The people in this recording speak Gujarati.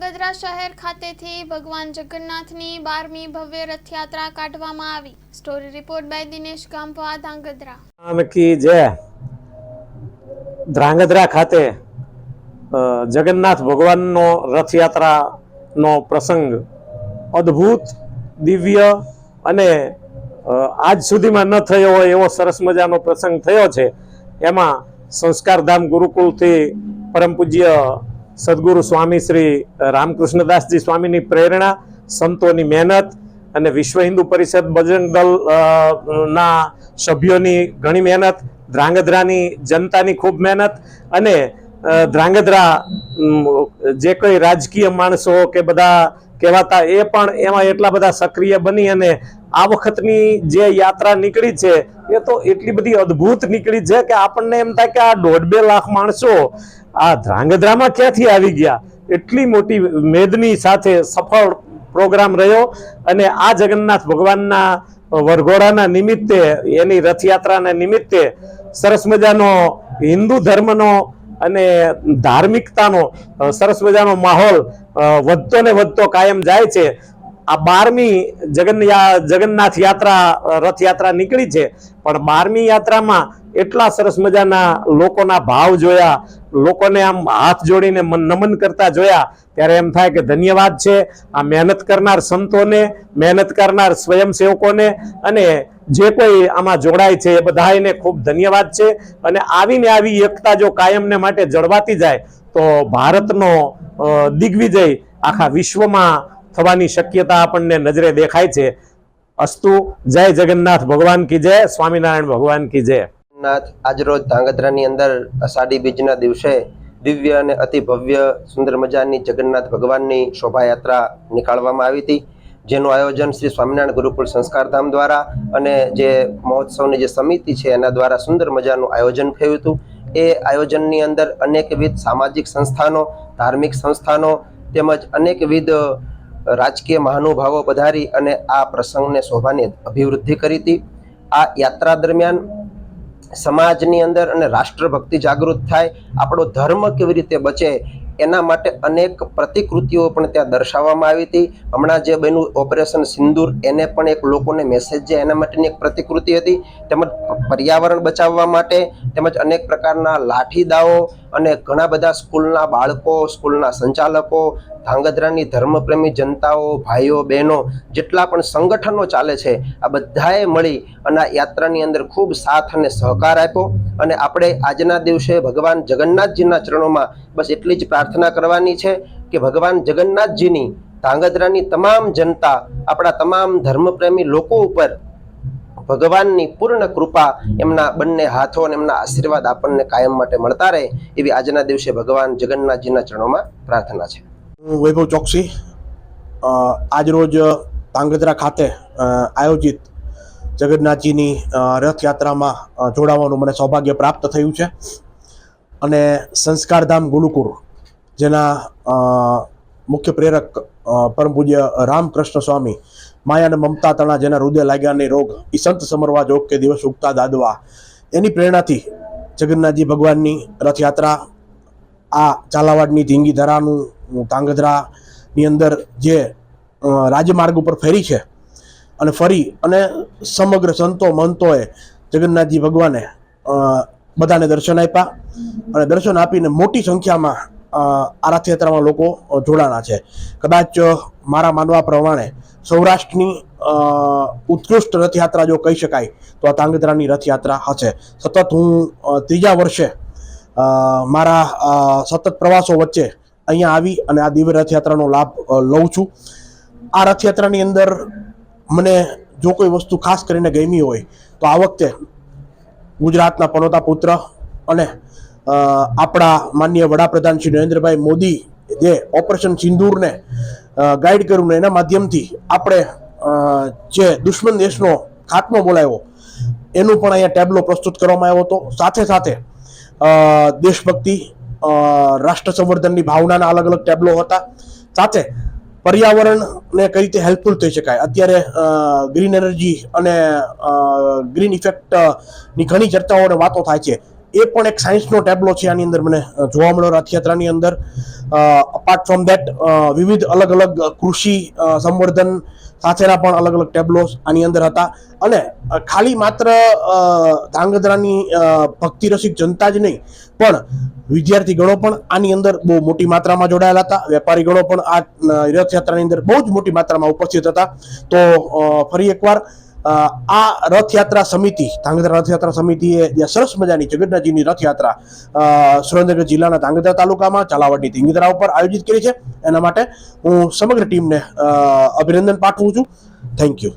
ધાંગધ્રા શહેર ખાતેથી ભગવાન જગન્નાથની બારમી ભવ્ય રથયાત્રા કાઢવામાં આવી સ્ટોરી રિપોર્ટ બાય દિનેશ ગામપા ધાંગધ્રા આમ કી જય ધ્રાંગધ્રા ખાતે જગન્નાથ ભગવાનનો રથયાત્રાનો પ્રસંગ અદ્ભુત દિવ્ય અને આજ સુધીમાં ન થયો હોય એવો સરસ મજાનો પ્રસંગ થયો છે એમાં સંસ્કારધામ ગુરુકુળથી પરમ પૂજ્ય સદગુરુ સ્વામી શ્રી રામકૃષ્ણદાસજી સ્વામીની પ્રેરણા, સંતોની મહેનત અને વિશ્વ હિન્દુ પરિષદ બજરંગ દળ ના સભ્યોની ઘણી મહેનત, ધ્રાંગધ્રાની જનતાની ખૂબ મહેનત અને ધ્રાંગધ્રા જે કોઈ રાજકીય માણસો કે બધા કહેવાતા એ પણ એમાં એટલા બધા સક્રિય બની અને આ વખતની જે યાત્રા નીકળી છે એ તો એટલી બધી અદ્ભુત નીકળી છે કે આપણને એમ થાય કે આ દોઢ બે લાખ માણસો આ ધ્રાંગધ્રામાં ક્યાંથી આવી ગયા? એટલી મોટી મેદની સાથે સફળ પ્રોગ્રામ રહ્યો અને આ જગન્નાથ ભગવાનના વરઘોડાના નિમિત્તે, એની રથયાત્રાના નિમિત્તે સરસ મજાનો હિન્દુ ધર્મનો અને ધાર્મિકતાનો સરસ મજાનો માહોલ વધતો ને વધતો કાયમ જાય છે. આ બારમી જગન્યા જગન્નાથ યાત્રા, રથયાત્રા નીકળી છે. પણ બારમી યાત્રામાં એટલા સરસ મજાના લોકોના ભાવ જોયા, લોકોને આમ હાથ જોડીને મન- નમન કરતા જોયા, ત્યારે એમ થાય કે ધન્યવાદ છે. આ મહેનત કરનાર સંતોને, મહેનત કરનાર સ્વયંસેવકોને અને જે કોઈ આમાં જોડાય છે એ બધાને ખૂબ ધન્યવાદ છે. અને આવીને આવી એકતા જો કાયમને માટે જળવાતી જાય, તો ભારતનો દિગ્વિજય આખા વિશ્વમાં થવાની શક્યતા આપણને નજરે દેખાય છે. અસ્તુ, જય જગન્નાથ, ભગવાન કી જય, સ્વામિનારાયણ, ભગવાન કી જય. નાથ આજરોજ ધાંગધ્રાની અંદર અષાઢી બીજના દિવસે દિવ્ય અને અતિ ભવ્ય સુંદર મજાની જગન્નાથ ભગવાનની શોભાયાત્રા નીકાળવામાં આવી હતી. જેનું આયોજન શ્રી સ્વામિનારાયણ ગુરુકુળ સંસ્કારધામ દ્વારા અને જે મહોત્સવની જે સમિતિ છે એના દ્વારા સુંદર મજાનું આયોજન થયું હતું. એ આયોજનની અંદર અનેકવિધ સામાજિક સંસ્થાનો, ધાર્મિક સંસ્થાનો તેમજ અનેકવિધ રાજકીય મહાનુભાવો પધારી અને આ પ્રસંગને શોભાની અભિવૃદ્ધિ કરી હતી. આ યાત્રા દરમિયાન સમાજની અંદર અને રાષ્ટ્રભક્તિ જાગૃત થાય, આપણો ધર્મ કેવી રીતે બચે એના માટે અનેક પ્રતિકૃતિઓ પણ ત્યાં દર્શાવવામાં આવી હતી. હમણાં જે બન્યું ઓપરેશન સિંદૂર, એને પણ એક લોકોને મેસેજ છે એના માટેની એક પ્રતિકૃતિ હતી. તેમજ પર્યાવરણ બચાવવા માટે તેમજ અનેક પ્રકારના લાઠી દાવો અને ઘણા બધા સ્કૂલના બાળકો, સ્કૂલના સંચાલકો, ધાંગધ્રાની ધર્મપ્રેમી જનતાઓ, ભાઈઓ, બહેનો, જેટલા પણ સંગઠનો ચાલે છે, આ બધાએ મળી અને આ યાત્રાની અંદર ખૂબ સાથ અને સહકાર આપ્યો. અને આપણે આજના દિવસે ભગવાન જગન્નાથજીના ચરણોમાં બસ એટલી જ પ્રાર્થના કરવાની છે કે ભગવાન જગન્નાથજીની ધાંગધ્રાની તમામ જનતા, આપણા તમામ ધર્મપ્રેમી લોકો ઉપર ભગવાનની પૂર્ણ કૃપા એમના બંને હાથો અને એમના આશીર્વાદ આપણને કાયમ માટે મળતા રહે એવી આજના દિવસે ભગવાન જગન્નાથજીના ચરણોમાં પ્રાર્થના છે. હું વૈભવ ચોકસી આજરોજ તાંગધ્રા ખાતે આયોજિત જગન્નાથજીની રથયાત્રામાં જોડાવાનું મને સૌભાગ્ય પ્રાપ્ત થયું છે. અને સંસ્કારધામ ગુરુકુળ જેના મુખ્ય પ્રેરક પરમ પૂજ્ય રામકૃષ્ણ સ્વામી, માયા અને મમતા તણા જેના હૃદય લાગ્યાને રોગ એ સંત સમરવા જોગ કે દિવસ ઉગતા દાદવા. એની પ્રેરણાથી જગન્નાથજી ભગવાનની રથયાત્રા, આ ઝાલાવાડની ધીંગી ધરાનું ધાંગધ્રાની અંદર જે રાજમાર્ગ ઉપર ફેરી છે અને ફરી અને સમગ્ર સંતો મંતોએ જગન્નાથજી ભગવાને બધાને દર્શન આપ્યા અને દર્શન આપીને મોટી સંખ્યામાં આ રથયાત્રામાં લોકો જોડાણા છે. કદાચ મારા માનવા પ્રમાણે સૌરાષ્ટ્રની ઉત્કૃષ્ટ રથયાત્રા જો કહી શકાય, તો આ તાંગધ્રાની રથયાત્રા હશે. સતત હું ત્રીજા વર્ષે મારા સતત પ્રવાસો વચ્ચે અહીંયા આવી અને આ દિવ્ય રથયાત્રાનો લાભ લઉં છું. આ રથયાત્રાની અંદર મને જો કોઈ વસ્તુ ખાસ કરીને ગમી હોય, તો આ વખતે ગુજરાતના પનોતા પુત્ર અને આપણા માન્ય વડાપ્રધાન શ્રી નરેન્દ્રભાઈ મોદી જે ઓપરેશન સિંદૂરને ગાઈડ કર્યું ને એના માધ્યમથી આપણે જે દુશ્મન દેશનો ખાત્મો બોલાવ્યો એનું પણ અહીંયા ટેબ્લો પ્રસ્તુત કરવામાં આવ્યો હતો. સાથે સાથે દેશભક્તિ રાષ્ટ્ર સંવર્ધનની ભાવનાના અલગ અલગ ટેબ્લો હતા. સાથે, પર્યાવરણને કઈ રીતે હેલ્પફુલ થઈ શકાય? અત્યારે ગ્રીન એનર્જી અને ગ્રીન ઇફેક્ટની ઘણી ચર્ચાઓ અને વાતો થાય છે. એ પણ એક સાયન્સનો ટેબ્લો છે આની અંદર મને જોવા મળ્યો રથયાત્રાની અંદર. અપાર્ટ ફ્રોમ દેટ વિવિધ અલગ અલગ કૃષિ સંવર્ધન સાથેના પણ અલગ અલગ ટેબલોસ આની અંદર હતા. અને ખાલી માત્ર ધાંગધ્રાની ભક્તિ રસિક જનતા જ નહીં, પણ વિદ્યાર્થી ગણો પણ આની અંદર બહુ મોટી માત્રામાં જોડાયેલા હતા. વેપારી ગણો પણ આ રથયાત્રાની અંદર બહુ જ મોટી માત્રામાં ઉપસ્થિત હતા. તો ફરી એકવાર આ રથયાત્રા સમિતિ, ધાંગધ્રા રથયાત્રા સમિતિએ સરસ મજાની જગન્નાથજીની રથયાત્રા સુરેન્દ્રનગર જિલ્લાના ધાંગધ્રા તાલુકામાં ચાલાવાડી ધીંગધરા ઉપર આયોજિત કરી છે. એના માટે હું સમગ્ર ટીમને અભિનંદન પાઠવું છું. Thank you